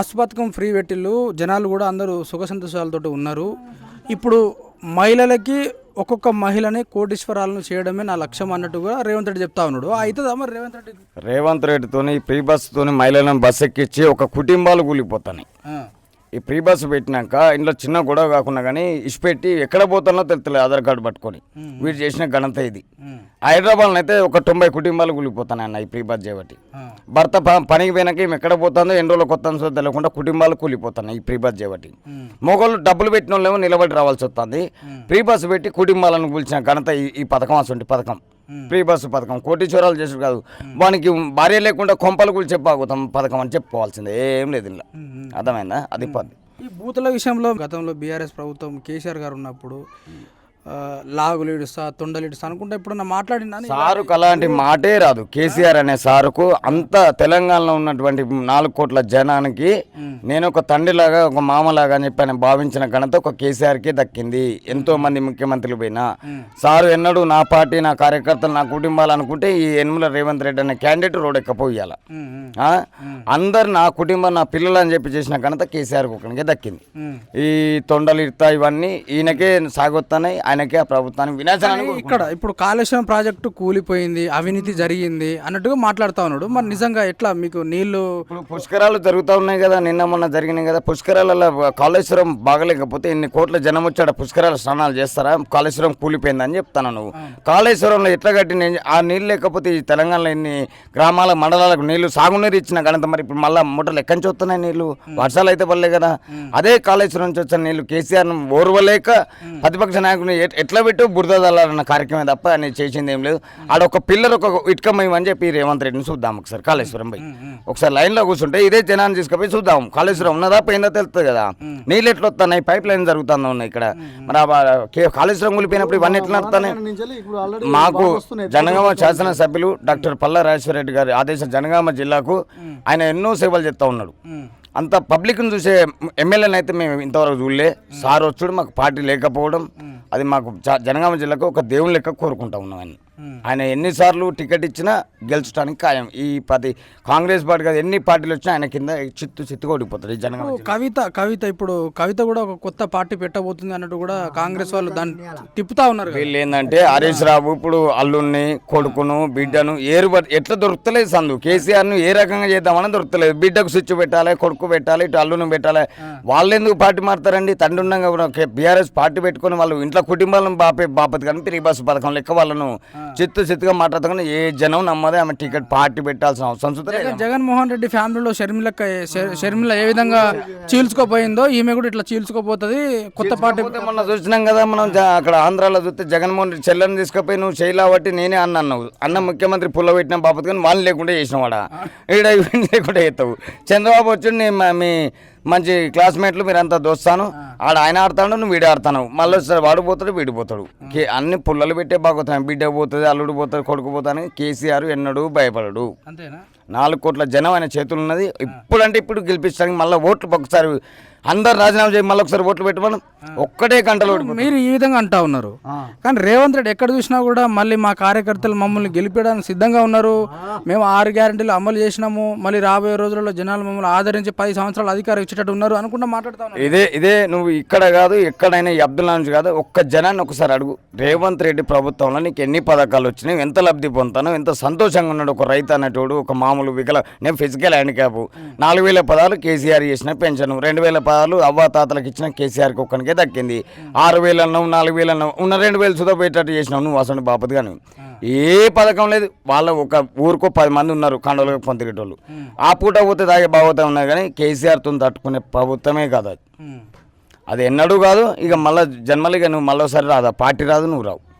Bus పథకం free పెట్టిళ్ళు జనాలు కూడా అందరూ సుఖ సంతోషాలతో ఉన్నారు. ఇప్పుడు మహిళలకి ఒక్కొక్క మహిళని కోటీశ్వరాలను చేయడమే నా లక్ష్యం అన్నట్టుగా రేవంత్ రెడ్డి చెప్తా ఉన్నాడు. అవుతుందా మరి రేవంత్ రెడ్డి? రేవంత్ రెడ్డితోని ఫ్రీ బస్సుతోని మహిళలను బస్ ఎక్కించి ఒక కుటుంబాలు కూలిపోతాయి ఈ ఫ్రీ బస్సు పెట్టినాక ఇంట్లో చిన్న గొడవ కాకుండా కానీ ఇచ్చిపెట్టి ఎక్కడ పోతానో తెలుస్తలేదు ఆధార్ కార్డు పట్టుకొని. వీడు చేసిన ఘనత ఇది. హైదరాబాద్లో అయితే ఒక తొంభై కుటుంబాలు కూలిపోతాయి అన్న ఈ ఫ్రీ బస్ చేయబట్టి. భర్త పనికి పోయినాక ఈమె ఎక్కడ పోతుందో ఎన్ని రోజులు కొత్త తెలియకుండా కుటుంబాలు కూలిపోతున్నాయి ఈ ఫ్రీ బస్ చేయబట్టి. మొగోళ్ళు డబ్బులు పెట్టిన వాళ్ళేమో నిలబడి రావాల్సి వస్తుంది. ఫ్రీ బస్సు పెట్టి కుటుంబాలను కూల్చిన ఘనత ఈ- పథకం అసలు పథకం. ఫ్రీ బస్సు పథకం కోటీశ్వరాలు చేసుడు కాదు. వానికి భార్య లేకుండా కొంపలు కూల్చే పాకుతాం పథకం అని చెప్పుకోవాల్సిందే. ఏం లేదు ఇలా అర్థమైందా? అది పద్ధతి. ఈ బూతుల విషయంలో గతంలో బీఆర్ఎస్ ప్రభుత్వం కేసీఆర్ గారు ఉన్నప్పుడు లాగులు ఇడుస్తా తొండలు ఇడుస్తా అనుకుంటా ఇప్పుడు మాట్లాడినా సారుకు అలాంటి మాటే రాదు. కేసీఆర్ అనే సారుకు అంత తెలంగాణలో ఉన్నటువంటి నాలుగు కోట్ల జనానికి నేను ఒక తండ్రిలాగా ఒక మామలాగా అని చెప్పి భావించిన ఘనత ఒక కేసీఆర్కి దక్కింది. ఎంతో మంది ముఖ్యమంత్రులు పోయినా. సారు ఎన్నడూ నా పార్టీ నా కార్యకర్తలు నా కుటుంబాలు అనుకుంటే ఈ యనుమల రేవంత్ రెడ్డి అనే క్యాండిడేట్ రోడ్ ఎక్కపోయాల అందరు నా కుటుంబం నా పిల్లలు అని చెప్పి చేసిన ఘనత కేసీఆర్కి ఒకనికే దక్కింది. ఈ తొండలు ఇవన్నీ ఈయనకే సాగొస్తున్నాయి ఆయనకే ఆ ప్రభుత్వానికి వినాశనానికి ఇక్కడ ఇప్పుడు కాళేశ్వరం ప్రాజెక్టు కూలిపోయింది అవినీతి జరిగింది అన్నట్టుగా మాట్లాడుతా ఉన్నాడు. మరి నిజంగా ఎట్లా మీకు నీళ్ళు ఇప్పుడు పుష్కరాలు జరుగుతూ ఉన్నాయి కదా నిన్న మొన్న జరిగినాయి కదా. పుష్కరాలలో కాళేశ్వరం బాగలేకపోతే ఇన్ని కోట్ల జనం వచ్చాడు పుష్కరాలు స్నానాలు చేస్తారా? కాళేశ్వరం కూలిపోయిందని చెప్తాను నువ్వు. కాళేశ్వరంలో ఎట్లా కట్టిన ఆ నీళ్ళు లేకపోతే ఈ తెలంగాణలో ఇన్ని గ్రామాల మండలాలకు నీళ్ళు సాగునీరు ఇచ్చిన ఘనత మరి ఇప్పుడు మళ్ళీ మూటలు ఎక్కడి నుంచి వస్తున్నాయి నీళ్ళు వర్షాలు అయితే పడలే కదా. అదే కాళేశ్వరం నుంచి వచ్చిన నీళ్ళు కేసీఆర్ ఓర్వలేక ప్రతిపక్ష నాయకుని ఎట్లా పెట్టు బురద దళాలన్న కార్యక్రమం తప్ప ఆయన చేసింది ఏం లేదు. ఆడ ఒక పిల్లర్ ఒక ఇటుకమని చెప్పి రేవంత్ రెడ్డిని చూద్దాం ఒకసారి కాళేశ్వరం పోయి. ఒకసారి లైన్లో కూర్చుంటే ఇదే జనాన్ని తీసుకుపోయి చూద్దాం. కాళేశ్వరం ఉన్నదా పోయిందా తెలుస్తుంది కదా. నీళ్ళు ఎట్లా వస్తున్నాయి? పైప్ లైన్ జరుగుతుందా ఉన్నాయి ఇక్కడ? మరి కాళేశ్వరం కూలిపోయినప్పుడు ఇవన్నీ ఎట్లా నడుతున్నాయి? మాకు జనగామ శాసనసభ్యులు డాక్టర్ పల్లా రాజేశ్వర రెడ్డి గారి ఆదేశ జనగామ జిల్లాకు ఆయన ఎన్నో సేవలు చేస్తూ ఉన్నాడు. అంత పబ్లిక్ని చూసే ఎమ్మెల్యేని అయితే మేము ఇంతవరకు చూడలే. సార్ వచ్చుడు మాకు పార్టీ లేకపోవడం అది మాకు జనగామ జిల్లాకు ఒక దేవుని లెక్క కోరుకుంటా ఉన్నాం ఆయన ఆయన ఎన్నిసార్లు టికెట్ ఇచ్చినా గెలుచడానికి ఖాయం. ఈ పది కాంగ్రెస్ పార్టీ కాదు ఎన్ని పార్టీలు వచ్చినా ఆయన కింద చిత్తు ఈ జనగామ జిల్లా. కవిత కవిత ఇప్పుడు కవిత కూడా ఒక కొత్త పార్టీ పెట్టబోతుంది అన్నట్టు కూడా కాంగ్రెస్ వాళ్ళు దాన్ని తిప్పుతా ఉన్నారు. వీళ్ళు ఏంటంటే హరీష్ రావు ఇప్పుడు అల్లుణ్ణి కొడుకును బిడ్డను ఏరు ఎట్లా దొరుకుతలేదు సందు. కేసీఆర్ను ఏ రకంగా చేద్దామని దొరుకుతలేదు. బిడ్డకు స్విచ్ పెట్టాలి కొడుకు పెట్టాలి ఇటు అల్లును పెట్టాలి. వాళ్ళు ఎందుకు పార్టీ మారుతారండి? తండ్రి ఉండగా బీఆర్ఎస్ పార్టీ పెట్టుకొని వాళ్ళు ఇంట్లో కుటుంబాలను బాపే బాపతి కానీ ఫ్రీ బస్సు పథకం లెక్క వాళ్ళను చిత్తు చిత్తుగా మాట్లాడుతున్నా ఏ జనం నమ్మదే ఆమె టికెట్ పార్టీ పెట్టాల్సిన అవసరం. జగన్మోహన్ రెడ్డి ఫ్యామిలీలో షర్మిలక్క షర్- షర్మిల ఏ విధంగా చీల్చుకోపోయిందో ఈమె కూడా ఇట్లా చీల్చుకోపోతుంది కొత్త పార్టీ మొన్న చూసినాం కదా మనం అక్కడ ఆంధ్రాలో చూస్తే జగన్మోహన్ రెడ్డి చెల్లెని తీసుకుపోయి నువ్వు చేయలేబట్టి నేనే అన్న అన్నావు. అన్న ముఖ్యమంత్రి పుల్ల పెట్టిన బాపతి కానీ వాళ్ళు లేకుండా చేసినవాడా? ఈడ లేకుండా చేస్తావు? చంద్రబాబు వచ్చి మీ మంచి క్లాస్మేట్లు మీరంతా దోస్తాను. ఆడ ఆయన ఆడతాడు నువ్వు వీడు ఆడతాను మళ్ళీ వచ్చాడు వాడు పోతాడు వీడు పోతాడు. అన్ని పుల్లలు పెట్టే బాగుతాయి. బిడ్డ పోతుంది అల్లుడు పోతుంది కొడుకు పోతాను కేసీఆర్ ఎన్నడూ భయపడడు. అంతేనా? నాలుగు కోట్ల జనం ఆయన చేతులు ఉన్నది. ఇప్పుడంటే ఇప్పుడు గెలిపించడానికి మళ్ళీ ఓట్లు ఒకసారి అందరు రాజీనామా చేయి మళ్ళీ ఒకసారి ఓట్లు పెట్టమని ఒక్కటే గంటలో. మీరు ఈ విధంగా అంటా ఉన్నారు. కానీ రేవంత్ రెడ్డి ఎక్కడ చూసినా కూడా మళ్ళీ మా కార్యకర్తలు మమ్మల్ని గెలిపించడానికి సిద్ధంగా ఉన్నారు. మేము ఆరు గ్యారెంటీలు అమలు చేసినాము. మళ్ళీ రాబోయే రోజుల్లో జనాలు మమ్మల్ని ఆదరించి పది సంవత్సరాలు అధికారం ఇచ్చేటట్టు ఉన్నారు అనుకుంటా మాట్లాడుతా ఉన్నారు. ఇదే ఇదే నువ్వు ఇక్కడ కాదు ఎక్కడైనా ఈ అబ్దుల్లా నుంచి కాదు ఒక్క జనాన్ని ఒకసారి అడుగు. రేవంత్ రెడ్డి ప్రభుత్వంలో నీకు ఎన్ని పథకాలు వచ్చినాయి ఎంత లబ్ధి పొందుతాను ఎంత సంతోషంగా ఉన్నాడు ఒక రైతు అనేటోడు ఒక మామూలు వికల నేను ఫిజికల్ హ్యాండిక్యాప్ నాలుగు వేల పదాలు కేసీఆర్ చేసిన పెన్షన్. రెండు వేల పదాలు అవ్వ తాతలకు ఇచ్చిన కేసీఆర్కి ఒక్కనికే దక్కింది. ఆరు వేలు అన్నావు నాలుగు వేలు అన్నావు ఉన్న రెండు వేలు సుధా పోయేటట్టు చేసినావు నువ్వు అసలు బాపతి కానీ ఏ పథకం లేదు. వాళ్ళ ఒక ఊరికో పది మంది ఉన్నారు కండోలకు పొందిగేటోళ్ళు ఆ పూట పోతే తాగే బాగోతా ఉన్నాయి కానీ కేసీఆర్తో తట్టుకునే ప్రభుత్వమే కాదు అది. అది ఎన్నడూ కాదు. ఇక మళ్ళీ జన్మలు ఇక నువ్వు మళ్ళీ ఒకసారి రాదా? పార్టీ రాదు నువ్వు రావు.